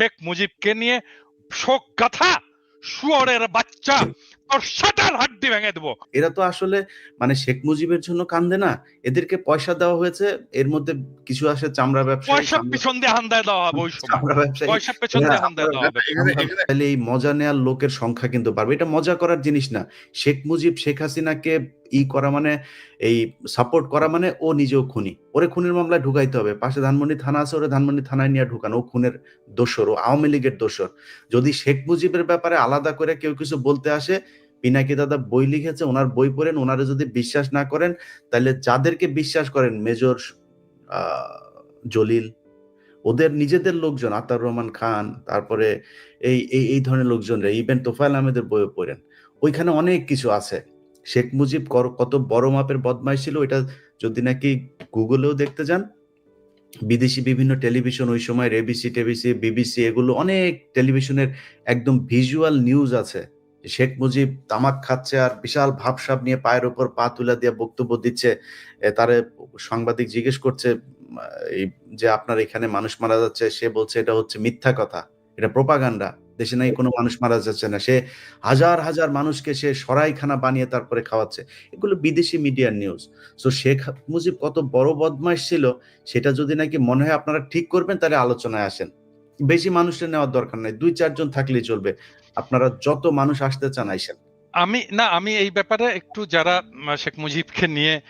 শেখ মুজিবকে নিয়ে শোক গাথা শুয়োরের বাচ্চা হাড্ডি ভেঙে দেবো। এরা তো আসলে মানে শেখ মুজিবের জন্য কান্দে না এদেরকে পয়সা দেওয়া হয়েছে এর মধ্যে কিছু আসে চামড়া ব্যবসায়ী পয়সা পিছন দিয়ে হান্দায় দেওয়া হবে ওই সময়। পয়সা পেছন দিয়ে হান্দায় দেওয়া হবে। তাহলে এই মজা নেওয়ার লোকের সংখ্যা কিন্তু বাড়বে। এটা মজা করার জিনিস না। শেখ মুজিব শেখ হাসিনাকে ই করা মানে এই সাপোর্ট করা মানে ও নিজেও খুনি। ওরে খুনের মামলায় ঢুকাইতে হবে। পাশে ধানমন্ডি থানা আছে ওরে ধানমন্ডি থানায় নিয়ে ঢুকানো। ও খুনের দোষর ও আওয়ামী লীগের দোষর। যদি শেখ মুজিবের ব্যাপারে আলাদা করে কেউ কিছু বলতে আসে পিনাকি দাদা বই লিখেছে, ওনার বই পড়েন, ওনারা যদি বিশ্বাস না করেন, তাহলে যাদেরকে বিশ্বাস করেন, মেজর জলিল, ওদের নিজেদের লোকজন, আতার রহমান খান, তারপরে এই এই এই ধরনের লোকজনরা ইভেন তোফায়েল আহমেদের বইও পড়েন। ওইখানে অনেক কিছু আছে। শেখ মুজিব কত বড় মাপের বদমাইশ ছিল এটা যদি নাকি গুগলেও দেখতে যান। বিদেশি বিভিন্ন টেলিভিশন, ওই সময় এবিসি টেবিসি, বিবিসি, এগুলো অনেক টেলিভিশনের একদম ভিজুয়াল নিউজ আছে। শেখ মুজিব তামাক খাচ্ছে আর বিশাল ভাবসাব নিয়ে পায়ের উপর পা তুলে দিয়ে বক্তব্য দিচ্ছে। তারে সাংবাদিক জিজ্ঞেস করছে যে আপনার এখানে মানুষ মারা যাচ্ছে, সে বলছে এটা হচ্ছে মিথ্যা কথা, এটা প্রপাগান্ডা। দেশে নাই কোনো মানুষ মারা যাচ্ছে না, সে হাজার হাজার মানুষকে সে সরাইখানা বানিয়ে তারপরে খাওয়াচ্ছে। এগুলো বিদেশি মিডিয়ার নিউজ। সো শেখ মুজিব কত বড় বদমাইশ ছিল, সেটা যদি নাকি মনে হয় আপনারা ঠিক করবেন, তাহলে আলোচনায় আসেন। বেশি মানুষের নেওয়ার দরকার নাই, দুই চারজন থাকলেই চলবে। আপনারা যত মানুষ আসতে চান, আইসেন। আমি, না, আমি এই ব্যাপারে একটু যারা শেখ মুজিবকে নিয়ে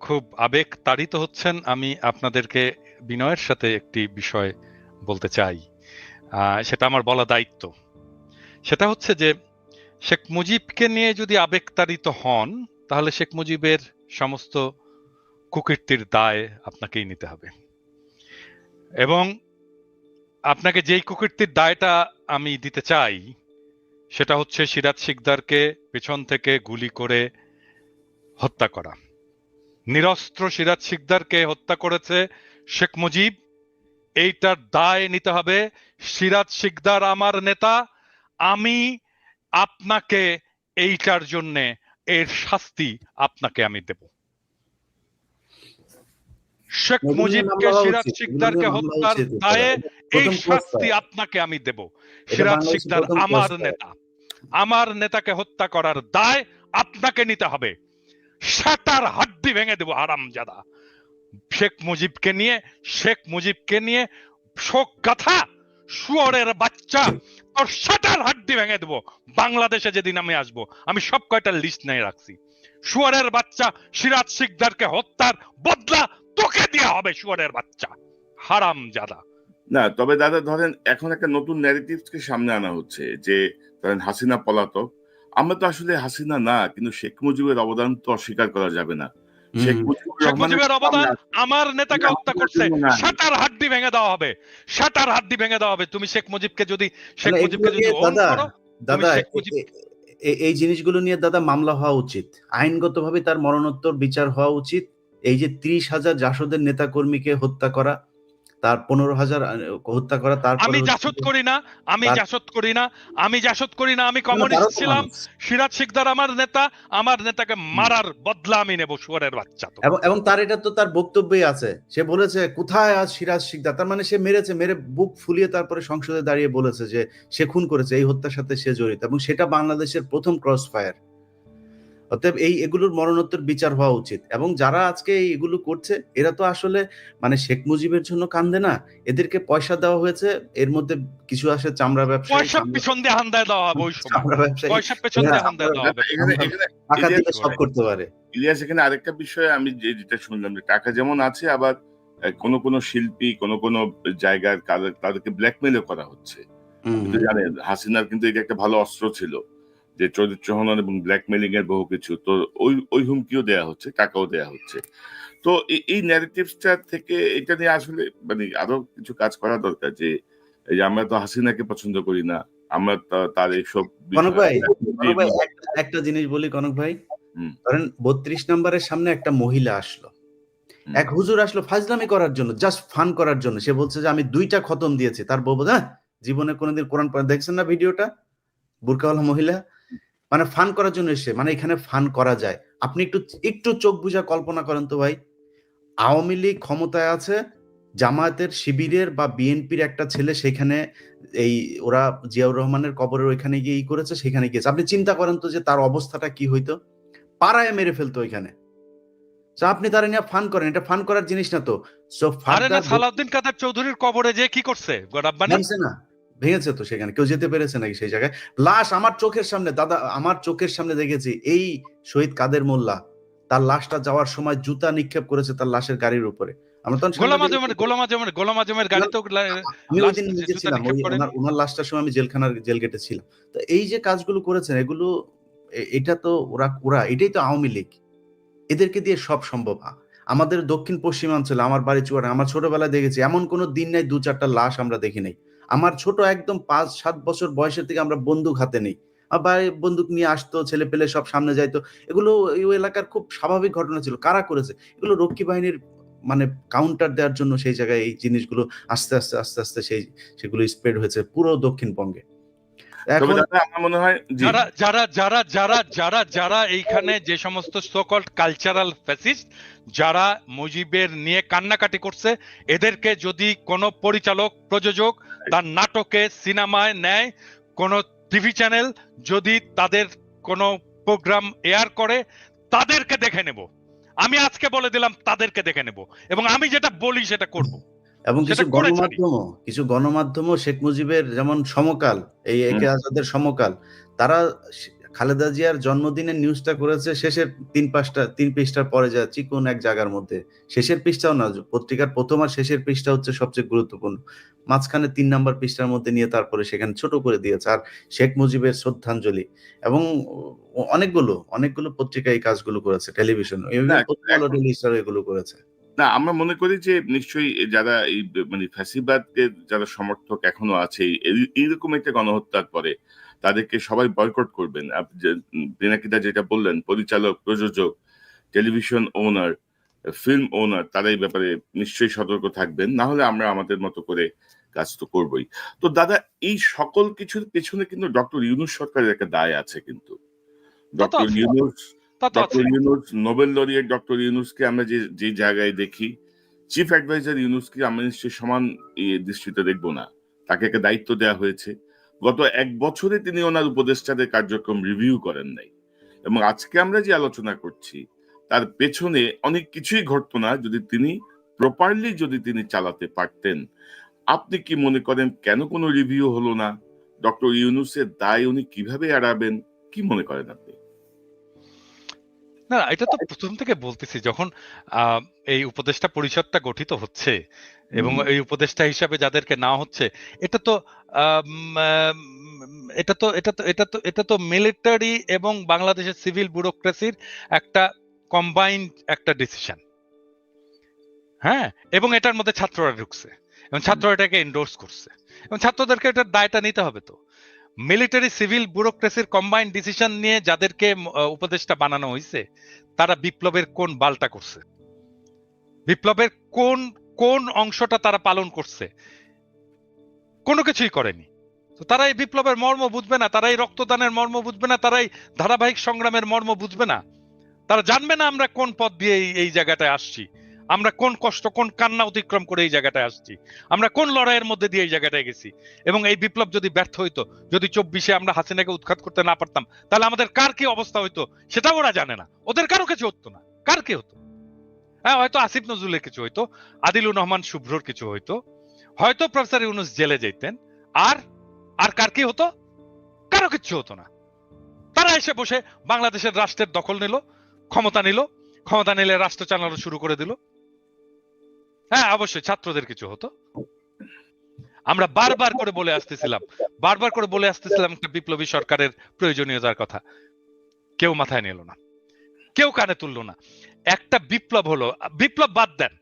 খুব আবেগ তাড়িত হচ্ছেন, আমি আপনাদেরকে বিনয়ের সাথে একটি বিষয় বলতে চাই। সেটা আমার বলা দায়িত্ব। সেটা হচ্ছে যে, শেখ মুজিবকে নিয়ে যদি আবেগ তাড়িত হন, তাহলে শেখ মুজিবের সমস্ত কুকীর্তির দায় আপনাকেই নিতে হবে। এবং আপনাকে যেই কুকীর্তির দায়টা আমি দিতে চাই, সেটা হচ্ছে সিরাজ শিকদারকে পেছন থেকে গুলি করে হত্যা করা। নিরস্ত্র সিরাজ শিকদারকে হত্যা করেছে শেখ মুজিব। এইটার দায় নিতে হবে সিরাজ শিকদার আমার নেতা। আমি আপনাকে এইটার জন্যে এর শাস্তি আপনাকে আমি দেব। শেখ মুজিবকে সিরাজ শিকদারকে হত্যার দায়ে এই শাস্তি আপনাকে আমি দেব সিরাজ শিকদার আমার নেতা আমার নেতাকে হত্যা করার দায় আপনাকে নিতে হবে সাটার হাড্ডি ভেঙে দেব আরামজাদা শেখ মুজিবকে নিয়ে শেখ মুজিবকে নিয়ে শোক গাথা শুয়োরের বাচ্চা তোর সাটার হাড্ডি ভেঙে দেব বাংলাদেশে যেদিন আমি আসব আমি সব কয়টা লিস্ট নিয়ে রাখছি শুয়োরের বাচ্চা সিরাজ শিকদারকে হত্যার বদলা তোকে দেওয়া হবে শুয়োরের বাচ্চা। হারাম জাদা। না তবে দাদা ধরেন এখন একটা নতুন ন্যারেটিভকে সামনে আনা হচ্ছে যে ধরেন হাসিনা পলাতক। আমরা তো আসলে হাসিনা না কিন্তু শেখ মুজিবের অবদান তো অস্বীকার করা যাবে না। শেখ মুজিবুর অবদান আমার নেতাকে হত্যা করছে হাড্ডি ভেঙে দেওয়া হবে হাড্ডি ভেঙে দেওয়া হবে। তুমি শেখ মুজিবকে যদি শেখ মুজিবকে যদি দাদা দাদা এই জিনিসগুলো নিয়ে দাদা মামলা হওয়া উচিত। আইনগতভাবে তার মরণোত্তর বিচার হওয়া উচিত। এই যে ত্রিশ হাজার জাসদের নেতা কর্মীকে হত্যা করা তার পনেরো হাজার হত্যা করা তারপরে আমি জাসদ করি না আমি জাসদ করি না আমি জাসদ করি না আমি কমিউনিস্ট ছিলাম। সিরাজ শিকদার আমার নেতা আমার নেতাকে মারার বদলা আমি নেব শুয়ারের বাচ্চা এবং এবং তার এটা তো তার বক্তব্যই আছে। সে বলেছে কোথায় আজ সিরাজ শিকদার? তার মানে সে মেরেছে মেরে বুক ফুলিয়ে তারপরে সংসদে দাঁড়িয়ে বলেছে যে সে খুন করেছে এই হত্যার সাথে সে জড়িত। এবং সেটা বাংলাদেশের প্রথম ক্রস ফায়ার অতএব এই এগুলোর মরণোত্তর বিচার হওয়া উচিত। এবং যারা আজকে এগুলো করছে এরা তো আসলে মানে শেখ মুজিবের জন্য কান্দে না। এদেরকে পয়সা দেওয়া হয়েছে এর মধ্যে কিছু আসে চামড়া ব্যবসায়ী পয়সা পিছন দিয়ে হান্দায় দেওয়া হবে ওই সময়। চামড়া ব্যবসায়ী। পয়সা পেছন দিয়ে হান্দায় দেওয়া হবে। এখানে এখানে টাকা দিলে ইলিয়াস সব করতে পারে। ইলিয়াস এখানে আরেকটা বিষয় আমি যে যেটা শুনলাম যে টাকা যেমন আছে আবার কোনো কোনো শিল্পী কোনো কোনো জায়গার তাদেরকে ব্ল্যাকমেলও করা হচ্ছে। জানেন হাসিনার কিন্তু এটা একটা ভালো অস্ত্র ছিল। যে চরিত্র হনন এবং ব্ল্যাকমেলিং এর বহু কিছু তো ওই ওই হুমকিও দেয়া হচ্ছে টাকাও দেয়া হচ্ছে। তো এই- ন্যারেটিভসটা থেকে এটা নিয়ে আসলে মানে আরও কিছু কাজ করা দরকার যে এই আমরা তো হাসিনাকে পছন্দ করি না আমরা তার এইসব কনক ভাই একটা- জিনিস বলি কনক ভাই। ধরেন বত্রিশ নম্বরের সামনে একটা মহিলা আসলো। এক হুজুর আসলো ফাজলামি করার জন্য জাস্ট ফান করার জন্য। সে বলছে যে আমি দুইটা খতম দিয়েছি। তার বউ হ্যাঁ জীবনে কোনোদিন কোরআন পড়া দেখছেন না ভিডিওটা? বুরকাওয়ালা মহিলা মানে ফান করার জন্য এসে মানে এখানে ফান করা যায়। আপনি একটু একটু চোখ বুঝা কল্পনা করেন তো ভাই। আওয়ামী লীগ ক্ষমতায় আছে জামায়াতের শিবিরের বা বিএনপির একটা ছেলে সেখানে এই ওরা জিয়াউর রহমানের কবরের ওইখানে গিয়ে ই করেছে সেখানে গিয়েছে। আপনি চিন্তা করেন তো যে তার অবস্থাটা কি হইতো? পাড়ায় মেরে ফেলতো ওইখানে। আপনি তারা নিয়ে ফান করেন। এটা ফান করার জিনিস না তো। সো আরে না সালাউদ্দিন কাদের চৌধুরীর কবরে যে কি করছে? না। ভেঙেছে তো সেখানে কেউ যেতে পেরেছে নাকি সেই জায়গায়? লাশ আমার চোখের সামনে দাদা আমার চোখের সামনে দেখেছি এই শহীদ কাদের মোল্লা তার লাশটা যাওয়ার সময় জুতা নিক্ষেপ করেছে তার লাশের গাড়ির উপরে। আমরা তখন গোলাম আজমের গোলাম আজমের গোলাম আজমের গাড়ি তো আমি ওই দিন নিজে ছিলাম নিক্ষেপ ওই করেনি। ওনার ওনার লাশটার সময় আমি জেলখানার জেল গেটে ছিলাম। তো এই যে কাজগুলো করেছেন এগুলো এটা তো ওরা ওরা এটাই তো আওয়ামী লীগ। এদেরকে দিয়ে সব সম্ভব। আমাদের দক্ষিণ পশ্চিমাঞ্চলে আমার বাড়ি চুয়াডাঙ্গা আমার ছোটবেলায় দেখেছি এমন কোনো দিন নাই দু চারটা লাশ আমরা দেখি নাই। আমার ছোট একদম পাঁচ, সাত বছর বয়সের থেকে আমরা বন্দুক হাতে নেই। বাড়ি বন্দুক নিয়ে আসতো ছেলে পেলে সব সামনে যাইতো। এগুলো এই এলাকার খুব স্বাভাবিক ঘটনা ছিল। কারা করেছে? এগুলো রক্ষী বাহিনীর মানে কাউন্টার দেওয়ার জন্য সেই জায়গায় এই জিনিসগুলো আস্তে আস্তে আস্তে আস্তে সেই, সেগুলো স্প্রেড হয়েছে পুরো দক্ষিণবঙ্গে। যারা যারা যারা যারা যারা যারা এইখানে যে সমস্ত কালচারাল ফ্যাসিস্ট যারা মুজিবের নিয়ে কান্নাকাটি করছে এদেরকে যদি কোনো পরিচালক প্রযোজক তার নাটকে সিনেমায় নেয় কোন টিভি চ্যানেল যদি তাদের কোনো প্রোগ্রাম এয়ার করে তাদেরকে দেখে নেব। আমি আজকে বলে দিলাম তাদেরকে দেখে নেব। এবং আমি যেটা বলি সেটা করব। এবং কিছু। গণমাধ্যমও কিছু গণমাধ্যমও শেখ মুজিবের যেমন সমকাল এই একে আজাদের সমকাল তারা খালেদা জিয়ার জন্মদিনের নিউজটা করেছে শেষের তিন পাঁচটা তিন পৃষ্ঠার পরে যাচ্ছি কোন এক জায়গার মধ্যে। শেষের পৃষ্ঠাও না পত্রিকার প্রথম আর শেষের পৃষ্ঠা হচ্ছে সবচেয়ে গুরুত্বপূর্ণ। মাঝখানে তিন নাম্বার পৃষ্ঠার মধ্যে নিয়ে তারপরে সেখানে ছোট করে দিয়েছে আর শেখ মুজিবের শ্রদ্ধাঞ্জলি এবং অনেকগুলো অনেকগুলো পত্রিকা এই কাজগুলো করেছে টেলিভিশন টেলিভিশন এগুলো করেছে। না আমরা মনে করি যে নিশ্চয়ই যারা এই মানে ফ্যাসিবাদের যারা সমর্থক এখনও আছে এইরকম একটা গণহত্যার পরে তাদেরকে সবাই বয়কট করবেন। পিনাকিদা যেটা বললেন পরিচালক প্রযোজক টেলিভিশন ওনার ফিল্ম ওনার তারা এই ব্যাপারে নিশ্চয়ই সতর্ক থাকবেন। না হলে আমরা আমাদের মতো করে কাজ তো করবই। তো দাদা এই সকল কিছুর পেছনে কিন্তু ডক্টর ইউনুস সরকারের একটা দায় আছে কিন্তু। Doctor Yunus doctor Yunus Nobel laureate doctor ইউনুসকে আমরা যে যে জায়গায় দেখি চিফ অ্যাডভাইজার ইউনুসকে আমরা নিশ্চয়ই সমান দৃষ্টিতে দেখব না। তাকে একটা দায়িত্ব দেওয়া হয়েছে। গত এক বছরে তিনি ওনার উপদেষ্টাদের কার্যক্রম রিভিউ করেন নাই। এবং আজকে আমরা যে আলোচনা করছি তার পেছনে অনেক কিছুই ঘটতো না যদি তিনি প্রপারলি যদি তিনি চালাতে পারতেন। আপনি কি মনে করেন কেন কোনো রিভিউ হলো না? ডক্টর ইউনুসের দায় উনি কীভাবে এড়াবেন? কি মনে করেন আপনি? না এটা তো প্রথম থেকে বলতেছি যখন এই উপদেষ্টা পরিষদটা গঠিত হচ্ছে এবং এই উপদেষ্টা হিসাবে যাদেরকে নেওয়া হচ্ছে এটা তো এটা তো এটা তো এটা তো এটা তো মিলিটারি এবং বাংলাদেশের সিভিল ব্যুরোক্রেসির একটা কম্বাইন্ড একটা ডিসিশন হ্যাঁ? এবং এটার মধ্যে ছাত্ররা ঢুকছে এবং ছাত্ররা এটাকে এন্ডোর্স করছে। এবং ছাত্রদেরকে এটার দায়টা নিতে হবে তো। মিলিটারি সিভিল ব্যুরোক্রেসির কম্বাইন্ড ডিসিশন নিয়ে যাদেরকে উপদেষ্টা বানানো হয়েছে তারা বিপ্লবের কোন বালটা করছে? বিপ্লবের কোন কোন অংশটা তারা পালন করছে? কোনো কিছুই করেনি। তো তারা এই বিপ্লবের মর্ম বুঝবে না তারা এই রক্তদানের মর্ম বুঝবে না তারা এই ধারাবাহিক সংগ্রামের মর্ম বুঝবে না। তারা জানবে না আমরা কোন পথ দিয়ে এই জায়গাটায় আসছি। আমরা কোন কষ্ট, কোন কান্না অতিক্রম করে এই জায়গাটায় আসছি? আমরা কোন লড়াইয়ের মধ্যে দিয়ে এই জায়গাটায় গেছি? এবং এই বিপ্লব যদি ব্যর্থ হইতো, যদি চব্বিশে আমরা হাসিনাকে উৎখাত করতে না পারতাম, তাহলে আমাদের কার কি অবস্থা হইতো সেটাও ওরা জানে না। ওদের কারও কিছু হতো না। কার কি হতো? হ্যাঁ হয়তো আসিফ নজরুলের কিছু হইতো, আদিলুর রহমান শুভ্রর কিছু হইতো। হয়তো প্রফেসর ইউনুস জেলে যেতেন। আর আর কার কি হতো? কারও কিচ্ছু হতো না। তারা এসে বসে বাংলাদেশের রাষ্ট্রের দখল নিল, ক্ষমতা নিল, ক্ষমতা নিলে রাষ্ট্র চালানো শুরু করে দিল। হ্যাঁ অবশ্যই, ছাত্রদের কিছু হতো। আমরা বারবার করে বলে আসতেছিলাম, বারবার করে বলে আসতেছিলাম একটা বিপ্লবী সরকারের প্রয়োজনীয়তার কথা। কেউ মাথায় নিল না, কেউ কানে তুললো না। একটা বিপ্লব হলো, বিপ্লব বাদ দেন,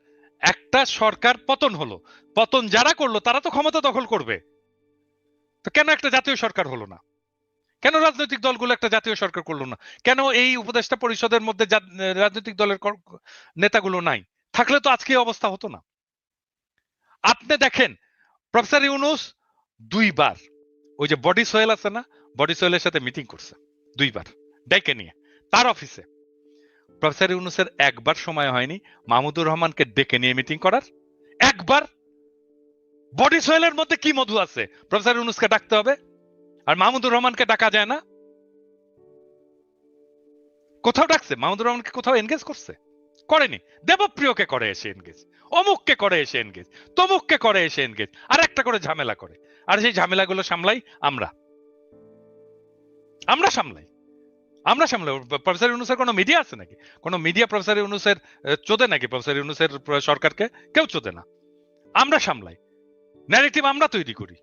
একটা সরকার পতন হলো। পতন যারা করল, তারা তো ক্ষমতা দখল করবে। তো কেন একটা জাতীয় সরকার হলো না? কেন রাজনৈতিক দলগুলো একটা জাতীয় সরকার করল না? কেন এই উপদেষ্টা পরিষদের মধ্যে রাজনৈতিক দলের নেতাগুলো নাই? থাকলে তো আজকে অবস্থা হতো না। আপনি দেখেন, প্রফেসর ইউনুস দুইবার, ওই যে বডি সোয়েল আছে না, বডি সোয়েলের সাথে মিটিং করছে, দুইবার, ডেকে নিয়ে, তার অফিসে। প্রফেসর ইউনুসের একবার সময় হয়নি, মাহমুদুর রহমানকে ডেকে নিয়ে মিটিং করার। একবার! বডি সোয়েলের মধ্যে কি মধু আছে? প্রফেসর ইউনুসকে ডাকতে হবে, আর মাহমুদুর রহমানকে ডাকা যায় না। কোথাও ডাকছে, মাহমুদুর রহমানকে কোথাও এনগেজ করছে। করেনি। দেবপ্রিয়কে করে এসে এনগেজ, অমুককে করে এসে এনগেজ, তমুককে করে এসে এনগেজ, আর একটা করে ঝামেলা করে। আর সেই ঝামেলাগুলো সামলাই আমরা। আমরা সামলাই। আমরা সামলাই। প্রফেসর ইউনুসের কোনো মিডিয়া আছে নাকি? কোনো মিডিয়া প্রফেসর ইউনুসের চোদে নাকি? প্রফেসর ইউনুসের সরকারকে কেউ চোদে না। আমরা সামলাই। ন্যারেটিভ আমরা তৈরি করি।